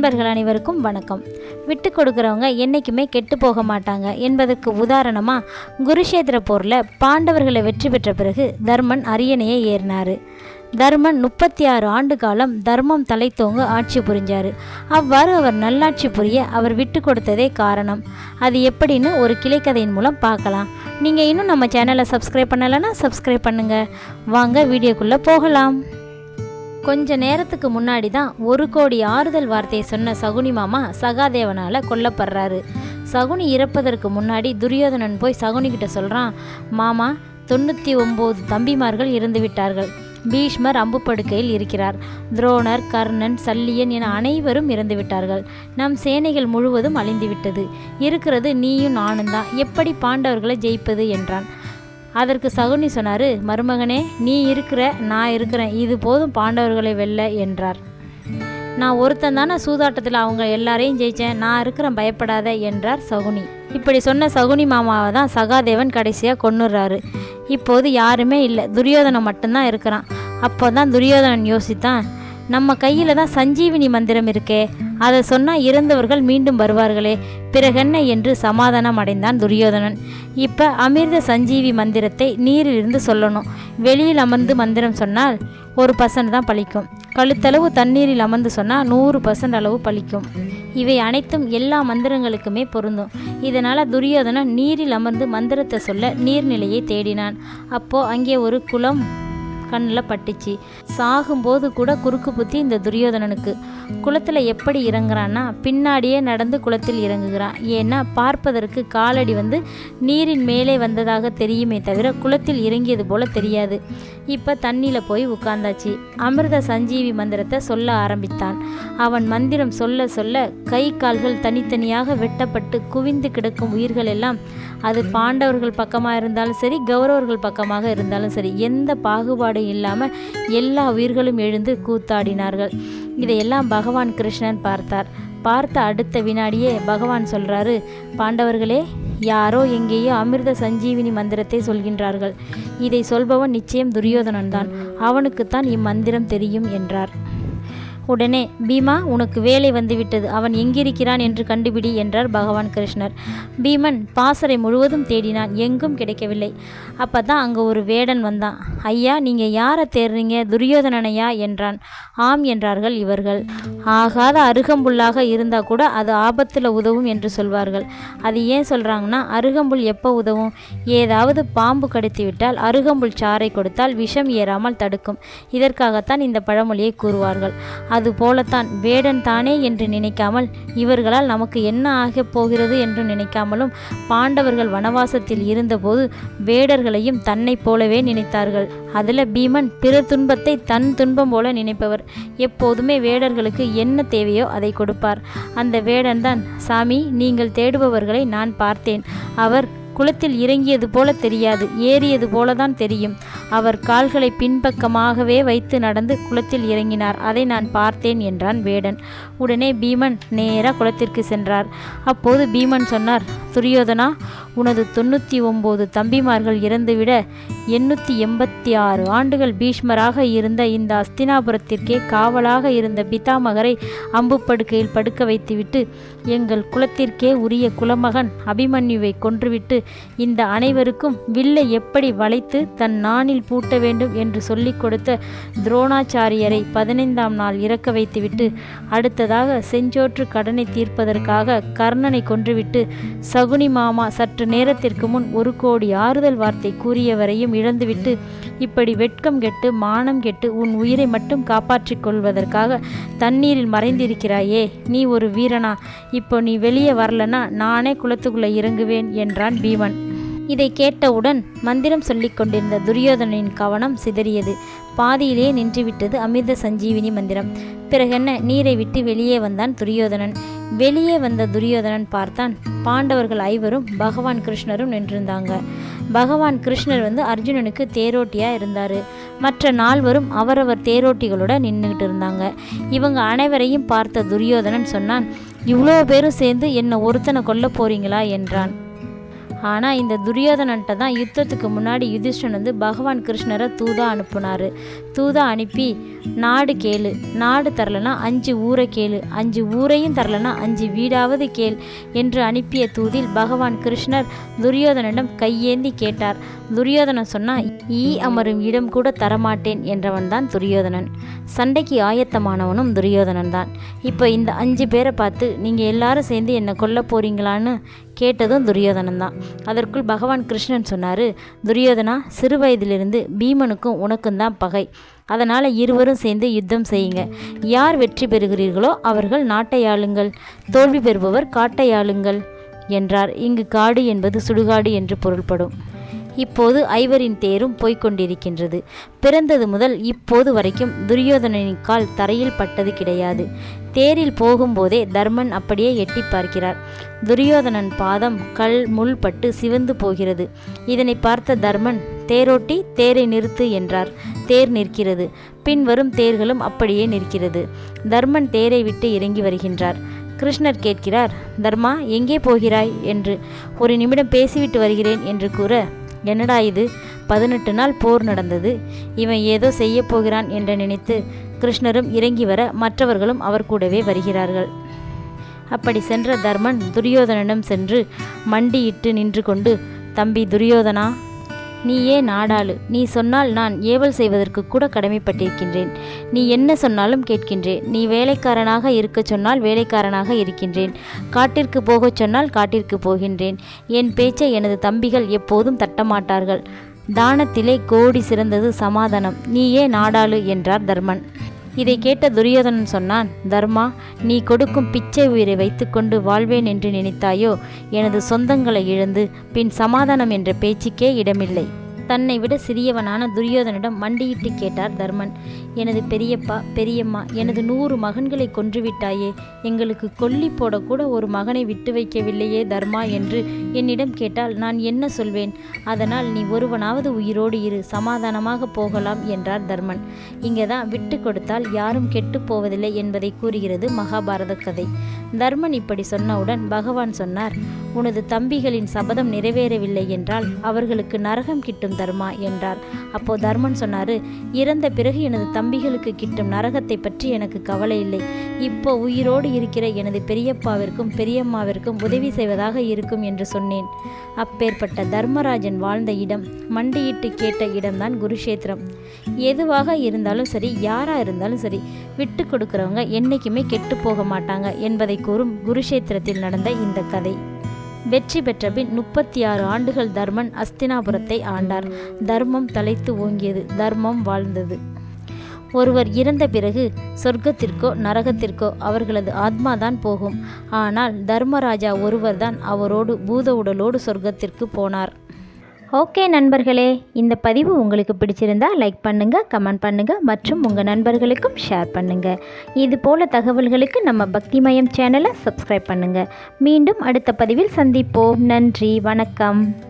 நண்பர்கள் அனைவருக்கும் வணக்கம். விட்டு கொடுக்குறவங்க என்றைக்குமே கெட்டு போக மாட்டாங்க என்பதற்கு உதாரணமாக குருஷேத்திர போரில் பாண்டவர்களை வெற்றி பெற்ற பிறகு தர்மன் அரியணையை ஏறினார். தர்மன் முப்பத்தி ஆறு ஆண்டு காலம் தர்மம் தலைத்தோங்க ஆட்சி புரிஞ்சார். அவ்வாறு அவர் நல்லாட்சி புரிய அவர் விட்டு கொடுத்ததே காரணம். அது எப்படின்னு ஒரு கிளைக்கதையின் மூலம் பார்க்கலாம். நீங்கள் இன்னும் நம்ம சேனலை சப்ஸ்கிரைப் பண்ணலைன்னா சப்ஸ்கிரைப் பண்ணுங்கள் வாங்க வீடியோக்குள்ளே போகலாம். கொஞ்ச நேரத்துக்கு முன்னாடி தான் ஒரு கோடி ஆறுதல் வார்த்தையை சொன்ன சகுனி மாமா சகாதேவனால் கொல்லப்படுறாரு. சகுனி இறப்பதற்கு முன்னாடி துரியோதனன் போய் சகுனி கிட்ட சொல்கிறான் மாமா தொண்ணூற்றி ஒம்பது தம்பிமார்கள் இறந்துவிட்டார்கள். பீஷ்மர் அம்புப்படுக்கையில் இருக்கிறார். துரோணர் கர்ணன் சல்லியன் என அனைவரும் இறந்துவிட்டார்கள். நம் சேனைகள் முழுவதும் அழிந்துவிட்டது. இருக்கிறது நீயும் நானும் தான் எப்படி பாண்டவர்களை ஜெயிப்பது? என்றான். அதற்கு சகுனி சொன்னார் மருமகனே நீ இருக்கிற நான் இருக்கிறேன். இது போதும் பாண்டவர்களை வெல்ல என்றார். நான் ஒருத்தன் தானே சூதாட்டத்தில் அவங்க எல்லாரையும் ஜெயித்தேன் நான் இருக்கிறேன் பயப்படாத என்றார் சகுனி. இப்படி சொன்ன சகுனி மாமாவை தான் சகாதேவன் கடைசியாக கொண்டுடுறாரு இப்போது யாருமே இல்லை. துரியோதனன் மட்டும்தான் இருக்கிறான். அப்போ தான் துரியோதனன் யோசித்தான் நம்ம கையில் தான் சஞ்சீவினி மந்திரம் இருக்கே. அதை சொன்னால் இறந்தவர்கள் மீண்டும் வருவார்களே. பிறகென்ன என்று சமாதானம் அடைந்தான் துரியோதனன். இப்போ அமிர்த சஞ்சீவி மந்திரத்தை நீரிலிருந்து சொல்லணும். வெளியில் அமர்ந்து மந்திரம் சொன்னால் ஒரு பர்சன்ட் தான் பலிக்கும் கழுத்தளவு தண்ணீரில் அமர்ந்து சொன்னால் நூறு பர்சன்ட் அளவு பலிக்கும் இவை அனைத்தும் எல்லா மந்திரங்களுக்குமே பொருந்தும். இதனால் துரியோதனன் நீரில் அமர்ந்து மந்திரத்தை சொல்ல நீர்நிலையை தேடினான். அப்போது அங்கே ஒரு குளம் கண்ணில் பட்டுச்சு. சாகும்போது கூட குறுக்கு புத்தி இந்த துரியோதனனுக்கு. குளத்தில் எப்படி இறங்குறான்னா பின்னாடியே நடந்து குளத்தில் இறங்குகிறான் ஏன்னா பார்ப்பதற்கு காலடி வந்து நீரின் மேலே வந்ததாக தெரியுமே தவிர குளத்தில் இறங்கியது போல தெரியாது. இப்போ தண்ணியில் போய் உட்கார்ந்தாச்சு அமிர்த சஞ்சீவி மந்திரத்தை சொல்ல ஆரம்பித்தான். அவன் மந்திரம் சொல்ல சொல்ல கை கால்கள் தனித்தனியாக வெட்டப்பட்டு குவிந்து கிடக்கும் உயிர்கள் எல்லாம் அது பாண்டவர்கள் பக்கமாக இருந்தாலும் சரி கௌரவர்கள் பக்கமாக இருந்தாலும் சரி எந்த பாகுபாடும் இல்லாமல் எல்லா உயிர்களும் எழுந்து கூத்தாடினார்கள். இதையெல்லாம் பகவான் கிருஷ்ணன் பார்த்தார். பார்த்த அடுத்த வினாடியே பகவான் சொல்றாரு பாண்டவர்களே யாரோ எங்கேயோ அமிர்த சஞ்சீவினி மந்திரத்தை சொல்கின்றார்கள். இதை சொல்பவன் நிச்சயம் துரியோதனன் தான் அவனுக்குத்தான் இம்மந்திரம் தெரியும் என்றார். உடனே பீமா உனக்கு வேலை வந்துவிட்டது. அவன் எங்கிருக்கிறான் என்று கண்டுபிடி என்றார் பகவான் கிருஷ்ணர். பீமன் பாசறை முழுவதும் தேடினான். எங்கும் கிடைக்கவில்லை. அப்போ தான் அங்கே ஒரு வேடன் வந்தான். ஐயா நீங்கள் யாரை தேடுறீங்க? துரியோதனனையா? என்றான். ஆம் என்றார்கள் இவர்கள். ஆகாத அருகம்புல்லாக இருந்தால் கூட அது ஆபத்தில் உதவும் என்று சொல்வார்கள். அது ஏன் சொல்கிறாங்கன்னா அருகம்புல் எப்போ உதவும்? ஏதாவது பாம்பு கடித்து விட்டால் அருகம்புல் சாறை கொடுத்தால் விஷம் ஏறாமல் தடுக்கும். இதற்காகத்தான் இந்த பழமொழியை கூறுவார்கள். அது போலத்தான் வேடன் தானே என்று நினைக்காமல் இவர்களால் நமக்கு என்ன ஆகப் போகிறது என்று நினைக்காமலும் பாண்டவர்கள் வனவாசத்தில் இருந்தபோது வேடர்களையும் தன்னைப் போலவே நினைத்தார்கள். அதில் பீமன் பிறர் துன்பத்தை தன் துன்பம் போல நினைப்பவர். எப்போதுமே வேடர்களுக்கு என்ன தேவையோ அதை கொடுப்பார். அந்த வேடன்தான் சாமி நீங்கள் தேடுபவர்களை நான் பார்த்தேன். அவர் குளத்தில் இறங்கியது போல தெரியாது. ஏறியது போலதான் தெரியும். அவர் கால்களை பின்பக்கமாகவே வைத்து நடந்து குளத்தில் இறங்கினார். அதை நான் பார்த்தேன் என்றான் வேடன். உடனே பீமன் நேராக குளத்திற்கு சென்றார். அப்போது பீமன் சொன்னார் துரியோதனா உனது தொண்ணூற்றி ஒம்பது தம்பிமார்கள் இறந்துவிட எண்ணூற்றி எண்பத்தி ஆறு ஆண்டுகள் பீஷ்மராக இருந்த இந்த அஸ்தினாபுரத்திற்கே காவலாக இருந்த பிதாமகரை அம்பு படுக்கையில் படுக்க வைத்துவிட்டு எங்கள் குலத்திற்கே உரிய குலமகன் அபிமன்யுவை கொன்றுவிட்டு இந்த அனைவருக்கும் வில்லை எப்படி வளைத்து தன் நாணில் பூட்ட வேண்டும் என்று சொல்லிக் கொடுத்த துரோணாச்சாரியரை பதினைந்தாம் நாள் இறக்க வைத்துவிட்டு அடுத்ததாக செஞ்சோற்று கடனை தீர்ப்பதற்காக கர்ணனை கொன்றுவிட்டு சகுனி மாமா சற்று நேரத்திற்கு முன் ஒரு கோடி ஆறுதல் வார்த்தை கூறியவரையும் இழந்துவிட்டு இப்படி வெட்கம் கெட்டு மானம் கெட்டு உன் உயிரை மட்டும் காப்பாற்றிக் கொள்வதற்காக தண்ணீரில் மறைந்திருக்கிறாயே நீ ஒரு வீரனா? இப்போ நீ வெளியே வரலனா நானே குளத்துக்குள்ளே இறங்குவேன் என்றான் பீமன். இதை கேட்டவுடன் மந்திரம் சொல்லிக் கொண்டிருந்த துரியோதனின் கவனம் சிதறியது. பாதியிலே நின்றுவிட்டது அமிர்த சஞ்சீவினி மந்திரம். பிறகென்ன? நீரை விட்டு வெளியே வந்தான் துரியோதனன். வெளியே வந்த துரியோதனன் பார்த்தான். பாண்டவர்கள் ஐவரும் பகவான் கிருஷ்ணரும் நின்றிருந்தாங்க. பகவான் கிருஷ்ணர் வந்து அர்ஜுனனுக்கு தேரோட்டியாக இருந்தார். மற்ற நால்வரும் அவரவர் தேரோட்டிகளோட நின்றுக்கிட்டு இருந்தாங்க. இவங்க அனைவரையும் பார்த்த துரியோதனன் சொன்னான் இவ்வளோ பேரும் சேர்ந்து என்னை ஒருத்தனை கொல்ல போறீங்களா? என்றான். ஆனால் இந்த துரியோதனன்ட்ட தான் யுத்தத்துக்கு முன்னாடி யுதிஷ்டன் வந்து பகவான் கிருஷ்ணரை தூதா அனுப்புனார். தூதா அனுப்பி நாடு கேளு. நாடு தரலனா அஞ்சு ஊரை கேளு. அஞ்சு ஊரையும் தரலனா அஞ்சு வீடாவது கேள் என்று அனுப்பிய தூதில் பகவான் கிருஷ்ணர் துரியோதனிடம் கையேந்தி கேட்டார். துரியோதனன் சொன்னால் ஈ அமரும் இடம் கூட தரமாட்டேன் என்றவன் தான் துரியோதனன். சண்டைக்கு ஆயத்தமானவனும் துரியோதனன் தான். இப்போ இந்த அஞ்சு பேரை பார்த்து நீங்கள் எல்லாரும் சேர்ந்து என்னை கொல்ல போகிறீங்களான்னு கேட்டதும் துரியோதனன் தான் அதற்குள் பகவான் கிருஷ்ணன் சொன்னார் துரியோதனா சிறு வயதிலிருந்து பீமனுக்கும் உனக்கும் தான் பகை. அதனால் இருவரும் சேர்ந்து யுத்தம் செய்யுங்க. யார் வெற்றி பெறுகிறீர்களோ அவர்கள் நாட்டை ஆளுங்கள். தோல்வி பெறுபவர் காட்டை ஆளுங்கள் என்றார். இங்கு காடு என்பது சுடுகாடு என்று பொருள்படும். இப்போது ஐவரின் தேரும் போய்க்கொண்டிருக்கின்றது. பிறந்தது முதல் இப்போது வரைக்கும் துரியோதனனின் கால் தரையில் பட்டது கிடையாது. தேரில் போகும்போதே தர்மன் அப்படியே எட்டி பார்க்கிறார். துரியோதனன் பாதம் கல் முள் பட்டு சிவந்து போகிறது. இதனை பார்த்த தர்மன் தேரோட்டி தேரை நிறுத்து என்றார். தேர் நிற்கிறது. பின்வரும் தேர்களும் அப்படியே நிற்கிறது. தர்மன் தேரை விட்டு இறங்கி வருகின்றார். கிருஷ்ணர் கேட்கிறார் தர்மா எங்கே போகிறாய்? என்று. ஒரு நிமிடம் பேசிவிட்டு வருகிறேன் என்று கூற என்னடா இது? பதினெட்டு நாள் போர் நடந்தது. இவன் ஏதோ செய்ய போகிறான் என்று நினைத்து கிருஷ்ணரும் இறங்கி வர மற்றவர்களும் அவர் கூடவே வருகிறார்கள். அப்படி சென்ற தர்மன் துரியோதனனிடம் சென்று மண்டியிட்டு நின்று கொண்டு தம்பி துரியோதனா நீயே நாடாளு. நீ சொன்னால் நான் ஏவல் செய்வதற்கு கூட கடமைப்பட்டிருக்கின்றேன். நீ என்ன சொன்னாலும் கேட்கின்றேன். நீ வேலைக்காரனாக இருக்கச் சொன்னால் வேலைக்காரனாக இருக்கின்றேன். காட்டிற்கு போகச் சொன்னால் காட்டிற்கு போகின்றேன். என் பேச்சை எனது தம்பிகள் எப்போதும் தட்டமாட்டார்கள். தானத்திலே கோடி சிறந்தது சமாதானம். நீயே நாடாளு என்றார் தர்மன். இதை கேட்ட துரியோதனன் சொன்னான் தர்மா நீ கொடுக்கும் பிச்சை உயிரை வைத்துக்கொண்டு வாழ்வேன் என்று நினைத்தாயோ? எனது சொந்தங்களை இழந்து பின் சமாதானம் என்ற பேச்சுக்கே இடமில்லை. தன்னை விட சிறியவனான துரியோதனிடம் மண்டியிட்டு கேட்டார் தர்மன். எனது பெரியப்பா பெரியம்மா எனது நூறு மகன்களை கொன்றுவிட்டாயே எங்களுக்கு கொல்லி போடக்கூட ஒரு மகனை விட்டு வைக்கவில்லையே தர்மா என்று என்னிடம் கேட்டால் நான் என்ன சொல்வேன்? அதனால் நீ ஒருவனாவது உயிரோடு இரு சமாதானமாக போகலாம் என்றார் தர்மன். இங்கே தான் விட்டு கொடுத்தால் யாரும் கெட்டு போவதில்லை என்பதை கூறுகிறது மகாபாரத கதை. தர்மன் இப்படி சொன்னவுடன் பகவான் சொன்னார் உனது தம்பிகளின் சபதம் நிறைவேறவில்லை என்றால் அவர்களுக்கு நரகம் கிட்டும் தர்மா என்றார். அப்போ தர்மன் சொன்னாரு இறந்த பிறகு எனது தம்பிகளுக்கு கிட்டும் நரகத்தை பற்றி எனக்கு கவலை இல்லை. இப்போ உயிரோடு இருக்கிற எனது பெரியப்பாவிற்கும் பெரியம்மாவிற்கும் உதவி செய்வதாக இருக்கும் என்று சொன்னேன். அப்பேற்பட்ட தர்மராஜன் வாழ்ந்த இடம் மண்டியிட்டு கேட்ட இடம்தான் குருஷேத்திரம் எதுவாக இருந்தாலும் சரி யாரா இருந்தாலும் சரி விட்டு கொடுக்குறவங்க என்னைக்குமே கெட்டு போக மாட்டாங்க என்பதை கூறும் குருஷேத்திரத்தில் நடந்த இந்த கதை. வெற்றி பெற்ற பின் முப்பத்தி ஆறு ஆண்டுகள் தர்மன் அஸ்தினாபுரத்தை ஆண்டார். தர்மம் தலைத்து ஓங்கியது தர்மம் வாழ்ந்தது. ஒருவர் இறந்த பிறகு சொர்க்கத்திற்கோ நரகத்திற்கோ அவர்களது ஆத்மாதான் போகும். ஆனால் தர்மராஜா ஒருவர்தான் அவரோடு பூத உடலோடு சொர்க்கத்திற்கு போனார். ஓகே நண்பர்களே இந்த பதிவு உங்களுக்கு பிடிச்சிருந்தா லைக் பண்ணுங்கள் கமெண்ட் பண்ணுங்கள் மற்றும் உங்கள் நண்பர்களுக்கும் ஷேர் பண்ணுங்கள் இது போல தகவல்களுக்கு நம்ம பக்திமயம் சேனலை சப்ஸ்கிரைப் பண்ணுங்கள் மீண்டும் அடுத்த பதிவில் சந்திப்போம். நன்றி வணக்கம்.